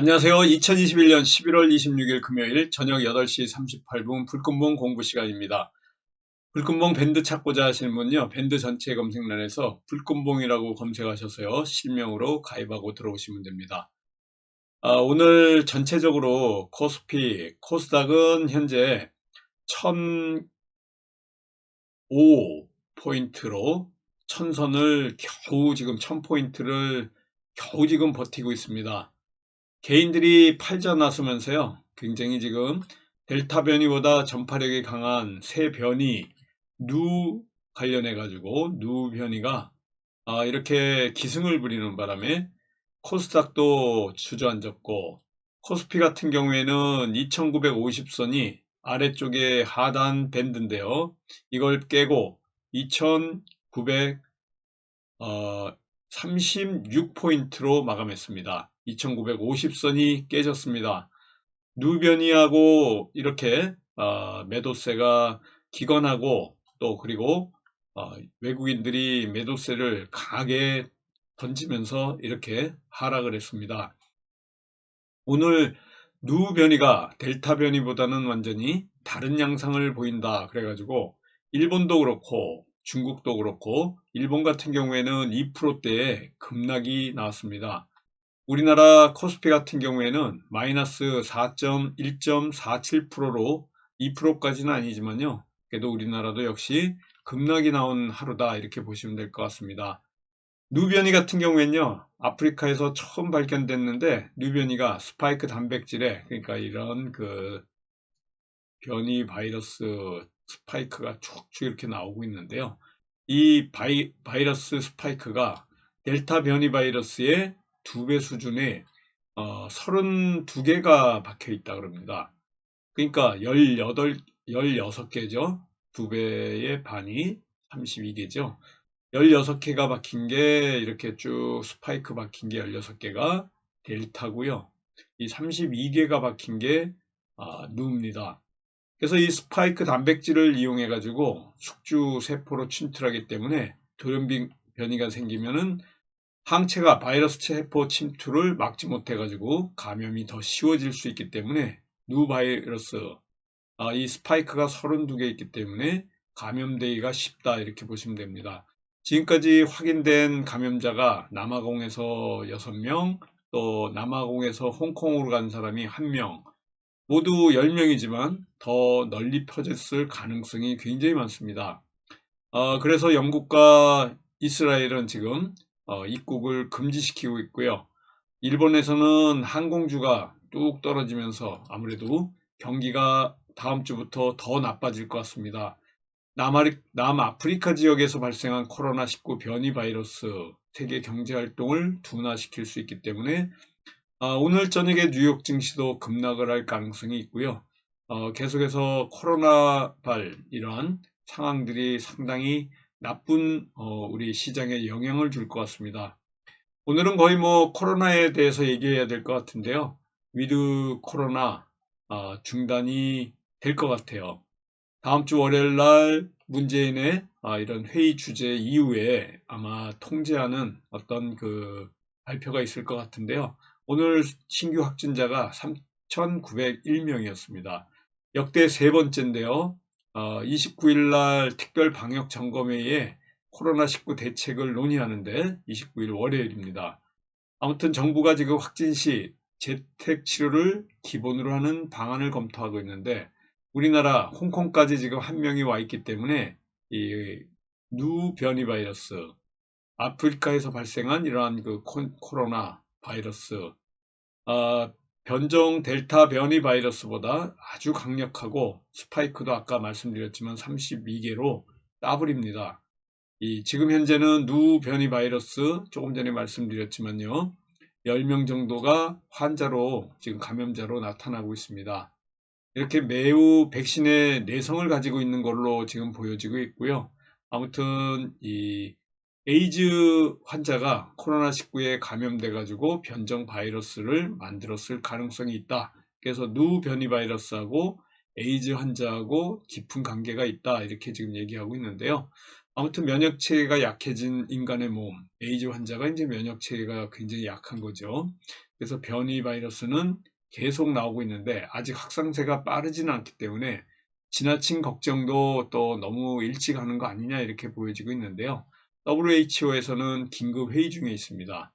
안녕하세요. 2021년 11월 26일 금요일 저녁 8시 38분 불금봉 공부 시간입니다. 불금봉 밴드 찾고자 하시는 분요. 밴드 전체 검색란에서 불금봉이라고 검색하셔서요. 실명으로 가입하고 들어오시면 됩니다. 아, 오늘 전체적으로 코스피, 코스닥은 현재 1005포인트로 천선을 겨우 지금 1000포인트를 겨우 지금 버티고 있습니다. 개인들이 팔자 나서면서요. 굉장히 지금 델타 변이보다 전파력이 강한 새 변이 누 관련해 가지고 누 변이가 아, 이렇게 기승을 부리는 바람에 코스닥도 주저앉았고 코스피 같은 경우에는 2950선이 아래쪽에 하단 밴드인데요. 이걸 깨고 2936포인트로 마감했습니다. 2950선이 깨졌습니다. 누변이하고 이렇게 어, 매도세가 기건하고 또 그리고 어, 외국인들이 매도세를 강하게 던지면서 이렇게 하락을 했습니다. 오늘 누 변이가 델타 변이보다는 완전히 다른 양상을 보인다 그래가지고 일본도 그렇고 중국도 그렇고 일본 같은 경우에는 2%대의 급락이 나왔습니다. 우리나라 코스피 같은 경우에는 마이너스 4.1.47%로 2%까지는 아니지만요. 그래도 우리나라도 역시 급락이 나온 하루다 이렇게 보시면 될 것 같습니다. 누변이 같은 경우에는요. 아프리카에서 처음 발견됐는데 누변이가 스파이크 단백질에 그러니까 이런 그 변이 바이러스 스파이크가 쭉쭉 이렇게 나오고 있는데요. 이 바이, 바이러스 스파이크가 델타 변이 바이러스의 두 배 수준의 어, 32개가 박혀 있다 그럽니다. 그러니까 18, 16개죠. 두 배의 반이 32개죠. 16개가 박힌 게 이렇게 쭉 스파이크 박힌 게 16개가 델타고요. 이 32개가 박힌 게 아, 누입니다. 그래서 이 스파이크 단백질을 이용해 가지고 숙주 세포로 침투하기 때문에 돌연변 변이가 생기면은 항체가 바이러스 세포 침투를 막지 못해 가지고 감염이 더 쉬워질 수 있기 때문에 누 바이러스 아, 이 스파이크가 32개 있기 때문에 감염되기가 쉽다 이렇게 보시면 됩니다. 지금까지 확인된 감염자가 남아공에서 6명 또 남아공에서 홍콩으로 간 사람이 1명 모두 10명이지만 더 널리 퍼졌을 가능성이 굉장히 많습니다. 어, 그래서 영국과 이스라엘은 지금 어, 입국을 금지시키고 있고요. 일본에서는 항공주가 뚝 떨어지면서 아무래도 경기가 다음 주부터 더 나빠질 것 같습니다. 남아리, 남아프리카 지역에서 발생한 코로나19 변이 바이러스 세계 경제 활동을 둔화시킬 수 있기 때문에 어, 오늘 저녁에 뉴욕 증시도 급락을 할 가능성이 있고요. 어, 계속해서 코로나 발 이러한 상황들이 상당히 나쁜 어, 우리 시장에 영향을 줄 것 같습니다. 오늘은 거의 뭐 코로나에 대해서 얘기해야 될 것 같은데요. 위드 코로나 어, 중단이 될 것 같아요. 다음 주 월요일 날 문재인의 아, 이런 회의 주제 이후에 아마 통제하는 어떤 그 발표가 있을 것 같은데요. 오늘 신규 확진자가 3,901명이었습니다. 역대 세 번째인데요. 어, 29일 날 특별 방역 점검회의에 코로나19 대책을 논의하는데 29일 월요일입니다. 아무튼 정부가 지금 확진 시 재택 치료를 기본으로 하는 방안을 검토하고 있는데 우리나라 홍콩까지 지금 한 명이 와 있기 때문에 이 누 변이 바이러스 아프리카에서 발생한 이러한 그 코로나 바이러스 어, 변종 델타 변이 바이러스보다 아주 강력하고 스파이크도 아까 말씀드렸지만 32개로 따블입니다. 이 지금 현재는 누 변이 바이러스 조금 전에 말씀드렸지만요. 10명 정도가 환자로 지금 감염자로 나타나고 있습니다. 이렇게 매우 백신의 내성을 가지고 있는 걸로 지금 보여지고 있고요. 아무튼 이 에이즈 환자가 코로나19에 감염돼 가지고 변종 바이러스를 만들었을 가능성이 있다. 그래서 누 변이 바이러스하고 에이즈 환자하고 깊은 관계가 있다. 이렇게 지금 얘기하고 있는데요. 아무튼 면역체계가 약해진 인간의 몸, 에이즈 환자가 이제 면역체계가 굉장히 약한 거죠. 그래서 변이 바이러스는 계속 나오고 있는데 아직 확산세가 빠르지는 않기 때문에 지나친 걱정도 또 너무 일찍 하는 거 아니냐 이렇게 보여지고 있는데요. WHO에서는 긴급 회의 중에 있습니다.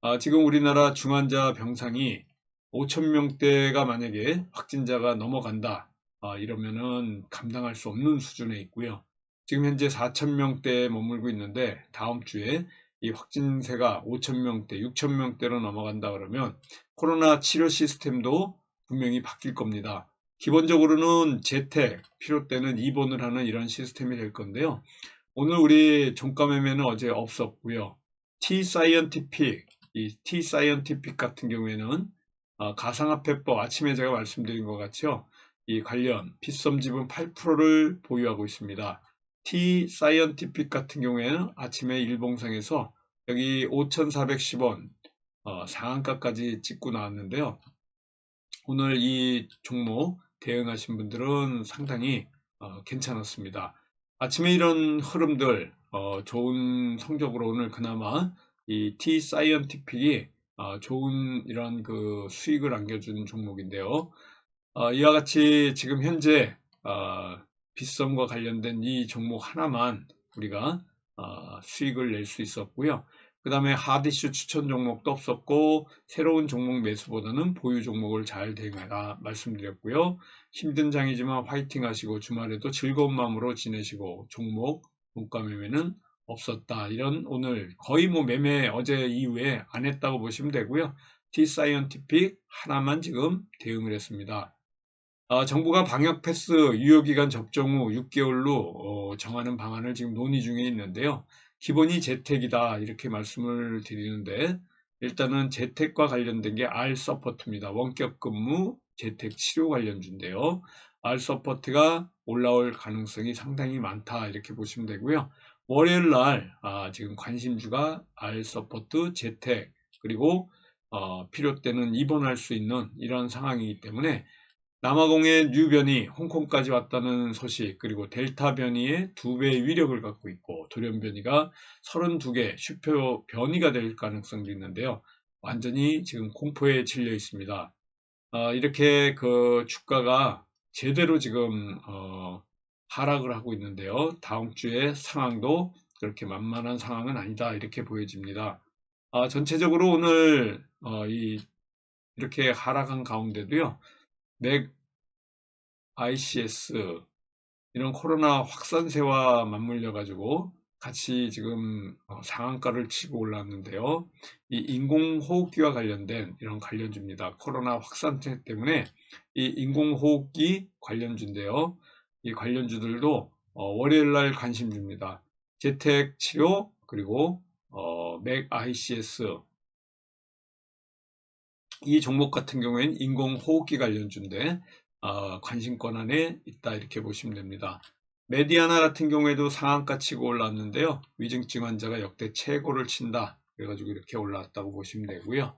아, 지금 우리나라 중환자 병상이 5천명대가 만약에 확진자가 넘어간다 아, 이러면은 감당할 수 없는 수준에 있고요. 지금 현재 4천명대에 머물고 있는데 다음 주에 이 확진세가 5천명대, 6천명대로 넘어간다 그러면 코로나 치료 시스템도 분명히 바뀔 겁니다. 기본적으로는 재택, 필요 때는 입원을 하는 이런 시스템이 될 건데요. 오늘 우리 종가매매는 어제 없었고요. T-사이언티픽, 이 T-사이언티픽 같은 경우에는 어, 가상화폐법 아침에 제가 말씀드린 것 같죠. 이 관련 빗썸 지분 8%를 보유하고 있습니다. T-사이언티픽 같은 경우에는 아침에 일봉상에서 여기 5,410원 어, 상한가까지 찍고 나왔는데요. 오늘 이 종목 대응하신 분들은 상당히 어, 괜찮았습니다. 아침에 이런 흐름들 어, 좋은 성적으로 오늘 그나마 이 T 사이언티픽이 어, 좋은 이런 그 수익을 안겨주는 종목인데요. 어, 이와 같이 지금 현재 어, 빗썸과 관련된 이 종목 하나만 우리가 어, 수익을 낼 수 있었고요. 그 다음에 하디슈 추천 종목도 없었고 새로운 종목 매수보다는 보유 종목을 잘 대응해라 말씀드렸고요. 힘든 장이지만 화이팅 하시고 주말에도 즐거운 마음으로 지내시고 종목 문가 매매는 없었다. 이런 오늘 거의 뭐 매매 어제 이후에 안 했다고 보시면 되고요. T-사이언티픽 하나만 지금 대응을 했습니다. 어, 정부가 방역 패스 유효기간 접종 후 6개월로 어, 정하는 방안을 지금 논의 중에 있는데요. 기본이 재택이다 이렇게 말씀을 드리는데 일단은 재택과 관련된 게 R 서포트입니다. 원격 근무 재택 치료 관련주인데요. R 서포트가 올라올 가능성이 상당히 많다 이렇게 보시면 되고요. 월요일 날 아, 지금 관심주가 R 서포트 재택 그리고 어, 필요 때는 입원할 수 있는 이런 상황이기 때문에 남아공의 뉴 변이 홍콩까지 왔다는 소식 그리고 델타 변이의 두 배의 위력을 갖고 있고 돌연 변이가 32개 슈퍼 변이가 될 가능성도 있는데요. 완전히 지금 공포에 질려 있습니다. 어, 이렇게 그 주가가 제대로 지금 어, 하락을 하고 있는데요. 다음 주에 상황도 그렇게 만만한 상황은 아니다 이렇게 보여집니다. 아, 전체적으로 오늘 어, 이, 이렇게 하락한 가운데도요. 맥 ICS 이런 코로나 확산세와 맞물려 가지고 같이 지금 어, 상한가를 치고 올랐는데요. 이 인공호흡기와 관련된 이런 관련주입니다. 코로나 확산세 때문에 이 인공호흡기 관련주인데요. 이 관련주들도 어, 월요일 날 관심주입니다. 재택 치료 그리고 어, 맥 ICS 이 종목 같은 경우에는 인공호흡기 관련주인데 어, 관심권 안에 있다 이렇게 보시면 됩니다. 메디아나 같은 경우에도 상한가 치고 올랐는데요. 위중증 환자가 역대 최고를 친다. 그래가지고 이렇게 올라왔다고 보시면 되고요.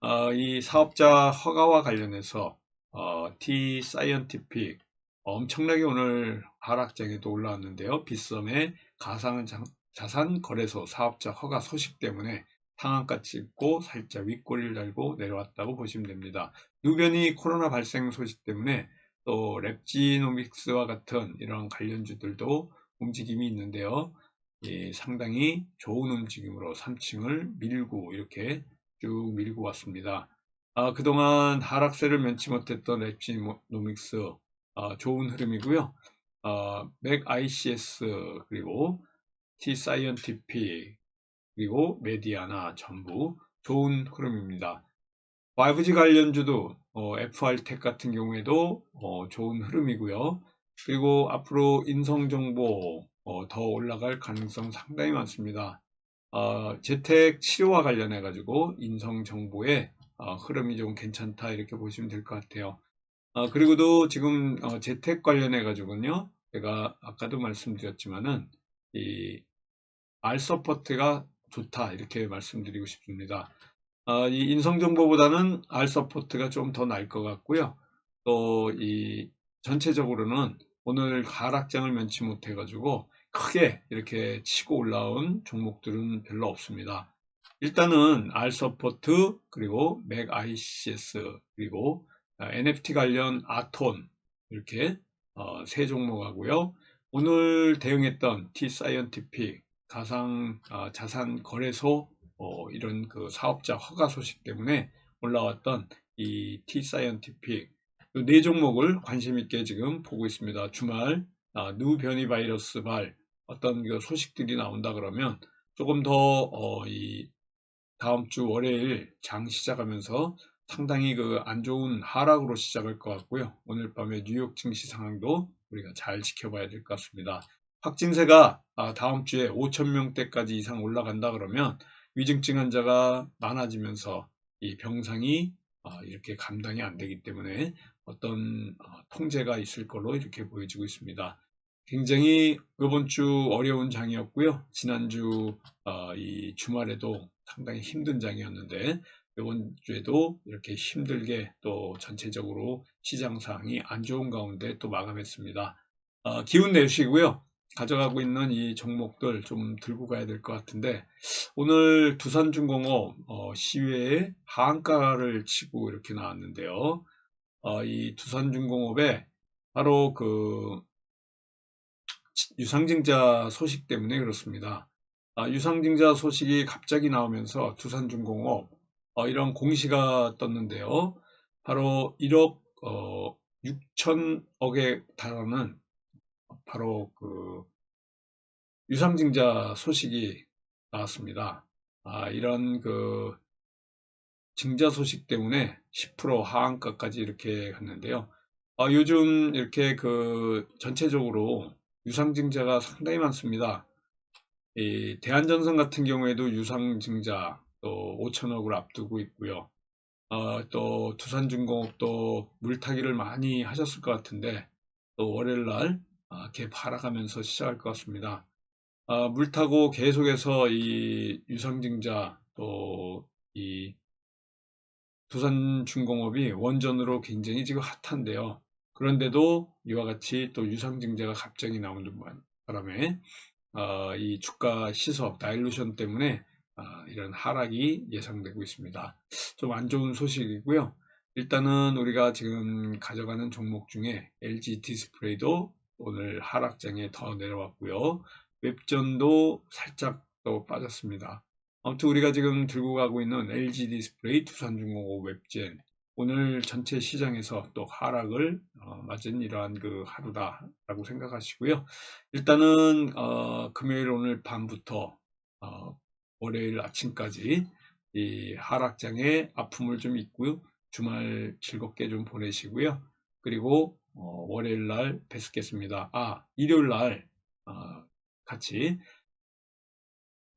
어, 이 사업자 허가와 관련해서 어, T 사이언티픽 엄청나게 오늘 하락장에도 올라왔는데요. 빗썸의 가상 자산 거래소 사업자 허가 소식 때문에 상한가 찍고 살짝 윗꼬리를 달고 내려왔다고 보시면 됩니다. 누변이 코로나 발생 소식 때문에 또 랩지노믹스와 같은 이런 관련주들도 움직임이 있는데요. 예, 상당히 좋은 움직임으로 3층을 밀고 이렇게 쭉 밀고 왔습니다. 아, 그동안 하락세를 면치 못했던 랩지노믹스 아, 좋은 흐름이고요. 아, 맥 ICS 그리고 T 사이언티픽 그리고 메디아나 전부 좋은 흐름입니다. 5G 관련주도 어, FR텍 같은 경우에도 어, 좋은 흐름이고요. 그리고 앞으로 인성정보 어, 더 올라갈 가능성 상당히 많습니다. 어, 재택 치료와 관련해 가지고 인성정보의 어, 흐름이 좀 괜찮다 이렇게 보시면 될 것 같아요. 어, 그리고도 지금 재택 관련해 가지고는요. 제가 아까도 말씀드렸지만은 이 알서포트가 좋다 이렇게 말씀드리고 싶습니다. 어, 이 인성정보보다는 알서포트가 좀더 나을 것 같고요. 또 이 전체적으로는 오늘 하락장을 면치 못해 가지고 크게 이렇게 치고 올라온 종목들은 별로 없습니다. 일단은 알서포트 그리고 맥 ICS 그리고 NFT 관련 아톤 이렇게 어, 세 종목 하고요. 오늘 대응했던 T 사이언티픽 가상 어, 자산 거래소 어, 이런 그 사업자 허가 소식 때문에 올라왔던 이 T 사이언티픽 네 종목을 관심 있게 지금 보고 있습니다. 주말 아, 누 변이 바이러스 발 어떤 그 소식들이 나온다 그러면 조금 더이 어, 다음 주 월요일 장 시작하면서 상당히 그 안 좋은 하락으로 시작할 것 같고요. 오늘 밤에 뉴욕 증시 상황도 우리가 잘 지켜봐야 될 것 같습니다. 확진세가 아, 다음 주에 5천명대까지 이상 올라간다 그러면 위중증 환자가 많아지면서 이 병상이 아, 이렇게 감당이 안 되기 때문에 어떤 어, 통제가 있을 걸로 이렇게 보여지고 있습니다. 굉장히 이번 주 어려운 장이었고요. 지난주 어, 이 주말에도 상당히 힘든 장이었는데 이번 주에도 이렇게 힘들게 또 전체적으로 시장 상황이 안 좋은 가운데 또 마감했습니다. 어, 기운 내시고요. 가져가고 있는 이 종목들 좀 들고 가야 될 것 같은데 오늘 두산중공업 어, 시외에 하한가를 치고 이렇게 나왔는데요. 어, 이 두산중공업에 바로 그 유상증자 소식 때문에 그렇습니다. 아, 유상증자 소식이 갑자기 나오면서 두산중공업 어, 이런 공시가 떴는데요. 바로 1억 어, 6천억에 달하는 바로 그 유상증자 소식이 나왔습니다. 아, 이런 그 증자 소식 때문에 10% 하한가까지 이렇게 갔는데요. 아, 요즘 이렇게 그 전체적으로 유상증자가 상당히 많습니다. 이 대한전선 같은 경우에도 유상증자 또 5천억을 앞두고 있고요. 어, 또 두산중공업도 물타기를 많이 하셨을 것 같은데 또 월요일 날 아, 개 팔아가면서 시작할 것 같습니다. 아, 물 타고 계속해서 이 유상증자 또 이 두산중공업이 원전으로 굉장히 지금 핫한데요. 그런데도 이와 같이 또 유상증자가 갑자기 나오는 바람에 어, 이 주가 시석 다일루션 때문에 어, 이런 하락이 예상되고 있습니다. 좀 안 좋은 소식이고요. 일단은 우리가 지금 가져가는 종목 중에 LG 디스플레이도 오늘 하락장에 더 내려왔고요. 웹전도 살짝 또 빠졌습니다. 아무튼 우리가 지금 들고 가고 있는 LG 디스플레이, 두산중공업 웹젠 오늘 전체 시장에서 또 하락을 어, 맞은 이러한 그 하루다라고 생각하시고요. 일단은 어, 금요일 오늘 밤부터 어, 월요일 아침까지 이 하락장에 아픔을 좀 있고요. 주말 즐겁게 좀 보내시고요. 그리고 어, 월요일 날 뵙겠습니다. 아 일요일 날 어, 같이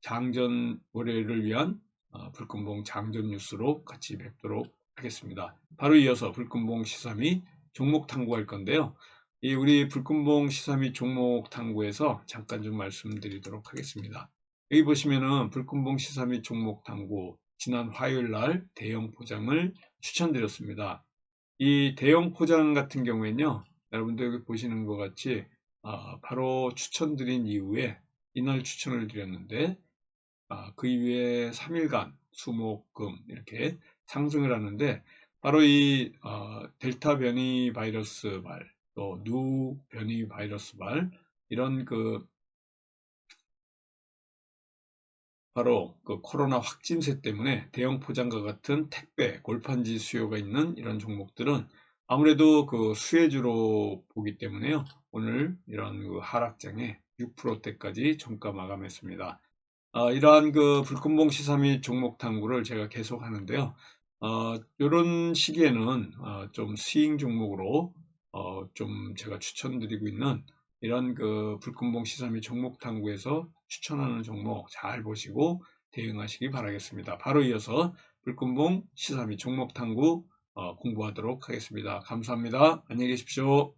장전 월요일을 위한 어, 불금봉 장전 뉴스로 같이 뵙도록 하겠습니다. 바로 이어서 불금봉 시사미 종목 탐구할 건데요. 이 우리 불금봉 시사미 종목 탐구에서 잠깐 좀 말씀드리도록 하겠습니다. 여기 보시면은 불금봉 시사미 종목 탐구 지난 화요일 날 대형 포장을 추천드렸습니다. 이 대형 포장 같은 경우에는요, 여러분들 여기 보시는 것 같이 아, 바로 추천드린 이후에 이날 추천을 드렸는데 아, 그 이후에 3일간 수목금 이렇게 상승을 하는데 바로 이 어, 델타 변이 바이러스 발, 또 누 변이 바이러스 발 이런 그 바로 그 코로나 확진세 때문에 대형 포장과 같은 택배, 골판지 수요가 있는 이런 종목들은 아무래도 그 수혜주로 보기 때문에요. 오늘 이런 그 하락장에 6%대까지 종가 마감했습니다. 어, 이러한 그 불금봉 시사 및 종목 탐구를 제가 계속 하는데요. 어, 이런 시기에는 어, 좀 스윙 종목으로 어, 좀 제가 추천드리고 있는 이런 그 불금봉 시사 및 종목 탐구에서 추천하는 종목 잘 보시고 대응하시기 바라겠습니다. 바로 이어서 불금봉 시사 및 종목 탐구 어, 공부하도록 하겠습니다. 감사합니다. 안녕히 계십시오.